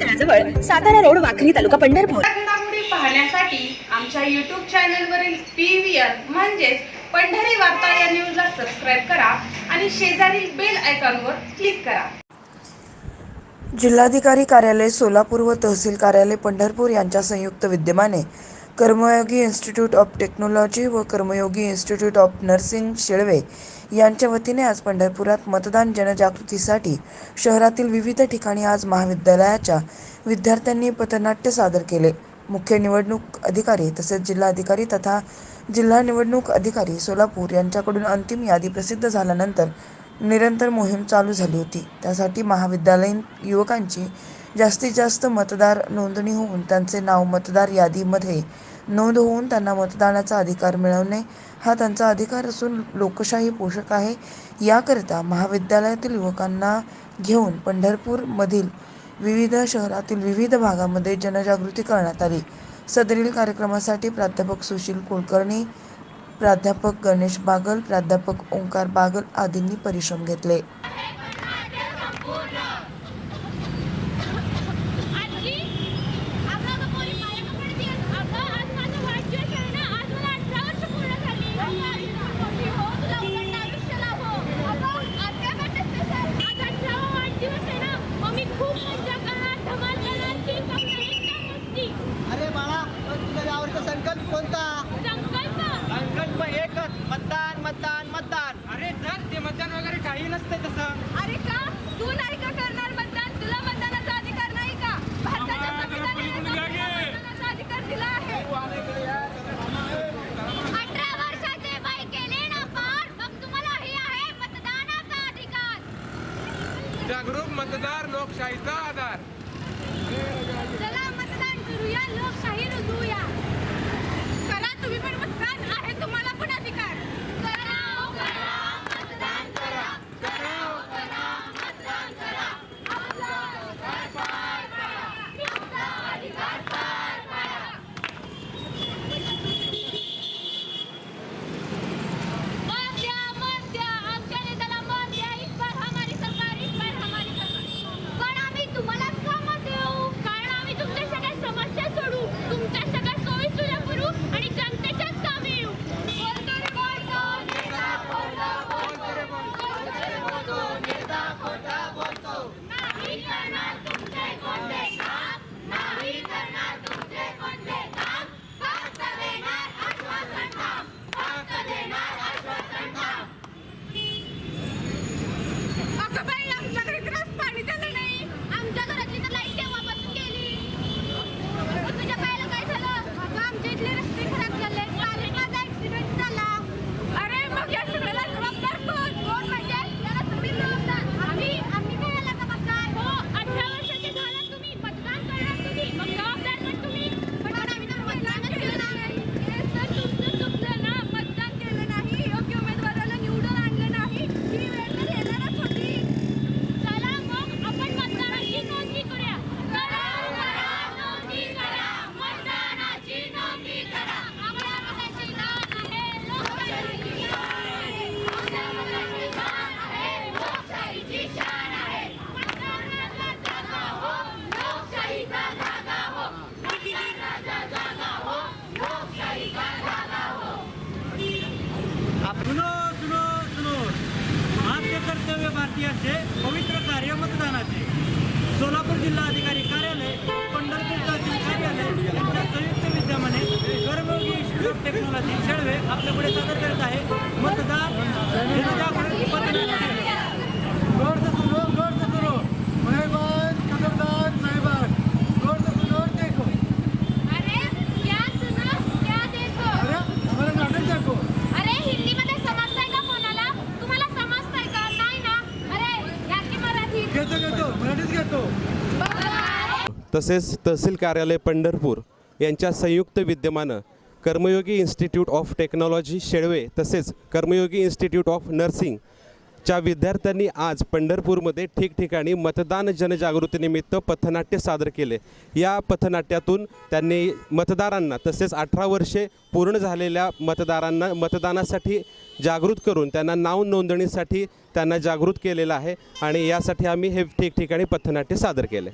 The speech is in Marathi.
तळाजवळ सातारा रोड वाखरी तालुका पंढरपूर. पाहण्यासाठी आमच्या यूट्यूब चॅनलवरील पी व्ही आर म्हणजेच पंढरी वार्ता या न्यूजला सबस्क्राईब करा आणि शेजारील बेल आयकॉनवर क्लिक करा. जिल्हाधिकारी कार्यालय सोलापूर व तहसील कार्यालय पंढरपूर यांच्या संयुक्त विद्यमाने कर्मयोगी इन्स्टिट्यूट ऑफ टेक्नॉलॉजी व Karmayogi institute of nursing Shelve यांच्या वतीने आज पंढरपुरात मतदान जनजागृतीसाठी शहरातील विविध ठिकाणी आज महाविद्यालयाच्या विद्यार्थ्यांनी पथनाट्य सादर केले. मुख्य निवडणूक अधिकारी तसेच जिल्हाधिकारी तथा जिल्हा निवडणूक अधिकारी सोलापूर यांच्याकडून अंतिम यादी प्रसिद्ध झाल्यानंतर निरंतर मोहीम चालू झाली होती. त्यासाठी महाविद्यालयीन युवकांची जास्तीत जास्त मतदार नोंदणी होऊन त्यांचे नाव मतदार यादीमध्ये नोंद होऊन त्यांना मतदानाचा अधिकार मिळवणे हा त्यांचा अधिकार असून लोकशाही पोषक आहे. याकरिता महाविद्यालयातील युवकांना घेऊन पंढरपूरमधील विविध शहरातील विविध भागामध्ये जनजागृती करण्यात आली. सदरील कार्यक्रमासाठी प्राध्यापक सुशील कुलकर्णी प्राध्यापक गणेश बागल प्राध्यापक ओंकार बागल आदींनी परिश्रम घेतले आजी अगं अगं पोरी पाया का पडतेय अगं आज माझा वाढदिवस आहे ना आज मला अठरा वर्ष पूर्ण झाली मोठी हो तुला उलट आयुष्य लाभो अगं आज काय वाटत आज अठरावा वाढदिवस आहे ना मग मी खूप मजा करणार धमाल करणार केक कापणार एकदम मस्ती अरे बाळा पण तुझा यावरचा संकल्प कोणता? संकल्प. संकल्प एकच. मतदान मतदान मतदान. अरे जर ते मतदान वगैरे काही नसते तसं. अरे का? तू नाही का करणार मतदान? तुला मतदानाचा अधिकार नाही का? भारताच्या संविधानाने मतदानाचा अधिकार दिला आहे. अठरा वर्षाचे वय केले ना पार. मग तुम्हाला हे आहे मतदानाचा अधिकार. जागरूक मतदार लोकशाहीचा आधार. चला मतदान करूया लोकशाही रुजवूया सोलापूर जिल्हाधिकारी कार्यालय पंढरपूर तहसील कार्यालय यांच्या संयुक्त विद्यमाने कर्मयोगी इन्स्टिट्यूट टेक्नॉलॉजी शेळवे आपल्यापुढे सादर करत आहे. मतदार जनजागृती तसेच तहसील कार्यालय पंढरपूर यांच्या संयुक्त विद्यमानं Karmayogi institute of technology Shelve तसेच कर्मयोगी इन्स्टिट्यूट ऑफ नर्सिंग च्या विद्यार्थ्यांनी आज पंढरपूरमध्ये ठिकठिकाणी मतदान जनजागृतीनिमित्त पथनाट्य सादर केले. या पथनाट्यातून त्यांनी मतदारांना तसेच अठरा वर्षे पूर्ण झालेल्या मतदारांना मतदानासाठी जागृत करून त्यांना नाव नोंदणीसाठी त्यांना जागृत केलेलं आहे आणि यासाठी आम्ही हे ठिकठिकाणी पथनाट्य सादर केले.